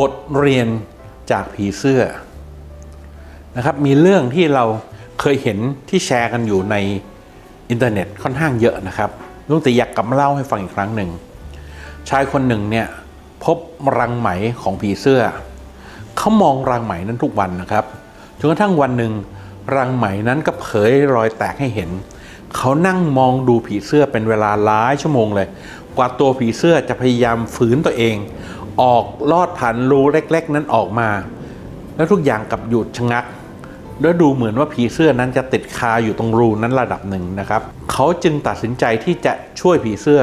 บทเรียนจากผีเสื้อนะครับมีเรื่องที่เราเคยเห็นที่แชร์กันอยู่ในอินเทอร์เน็ตค่อนข้างเยอะนะครับลุงตีอยากกลับมาเล่าให้ฟังอีกครั้งหนึ่ง ชายคนหนึ่งเนี่ยพบรังไหมของผีเสื้อ เขามองรังไหมนั้นทุกวันนะครับจนกระทั่งวันหนึ่งรังไหมนั้นก็เผยรอยแตกให้เห็น เขานั่งมองดูผีเสื้อเป็นเวลาหลายชั่วโมงเลย กว่าตัวผีเสื้อจะพยายามฝืนตัวเอง ออกลอดผ่านรูเล็ก ๆ นั้นออกมา แล้วทุกอย่างกลับหยุดชะงักแล้วดูเหมือนว่าผีเสื้อนั้นจะติดคาอยู่ตรงรูนั้นระดับหนึ่งนะครับ เขาจึงตัดสินใจที่จะช่วยผีเสื้อ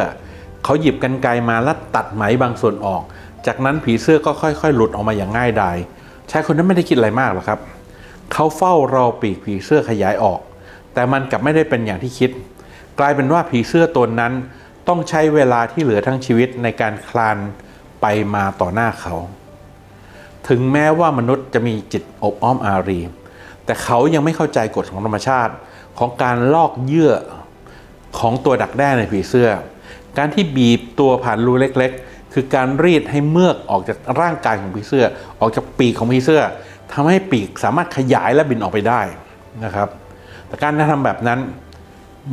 เขาหยิบกันไกมาแล้วตัดไหมบางส่วนออก จากนั้นผีเสื้อก็ค่อยๆ หลุดออกมาอย่างง่ายดายชายคนนั้นไม่ได้คิดอะไรมากหรอกครับ เขาเฝ้ารอปีกผีเสื้อขยายออก แต่มันกลับไม่ได้เป็นอย่างที่คิด กลายเป็นว่าผีเสื้อตนนั้นต้องใช้เวลาที่เหลือทั้งชีวิตในการคลาน ไปมาต่อหน้าเขา ถึงแม้ว่ามนุษย์จะมีจิตอบอ้อมอารี แต่เขายังไม่เข้าใจกฎของธรรมชาติของการลอกเยื่อของตัวดักแด้ในผีเสื้อ การที่บีบตัวผ่านรูเล็กๆ คือการรีดให้เมือกออกจากร่างกายของผีเสื้อ ออกจากปีกของผีเสื้อทำให้ปีกสามารถขยายและบินออกไปได้นะครับ แต่การทำแบบนั้น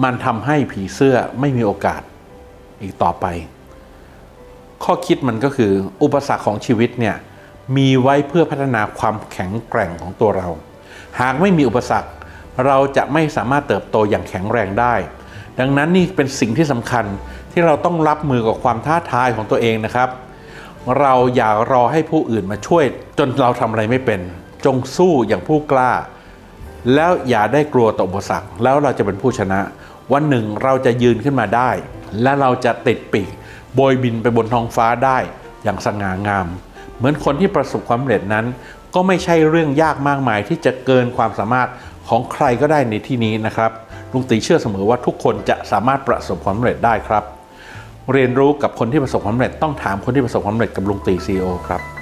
มันทำให้ผีเสื้อไม่มีโอกาสอีกต่อไป ข้อคิดมันก็คือ อุปสรรคของชีวิตเนี่ยมีไว้เพื่อพัฒนาความแข็งแกร่งของตัวเรา หากไม่มีอุปสรรค เราจะไม่สามารถเติบโตอย่างแข็งแรงได้ ดังนั้นนี่เป็นสิ่งที่สำคัญที่เราต้องรับมือกับความท้าทายของตัวเองนะครับ เราอย่ารอให้ผู้อื่นมาช่วย จนเราทำอะไรไม่เป็น จงสู้อย่างผู้กล้า แล้วอย่าได้กลัวต่ออุปสรรค แล้วเราจะเป็นผู้ชนะ วันหนึ่งเราจะยืนขึ้นมาได้ และเราจะติดปีก โบยบินไปบนท้องฟ้าได้อย่างสง่างาม เหมือนคนที่ประสบความสำเร็จนั้น ก็ไม่ใช่เรื่องยากมากมายที่จะเกินความสามารถของใครก็ได้ในที่นี้นะครับลุงตีเชื่อเสมอว่าทุกคนจะสามารถประสบความสำเร็จได้ครับ เรียนรู้กับคนที่ประสบความสำเร็จต้องถามคนที่ประสบความสำเร็จกับลุงตีซีโอครับ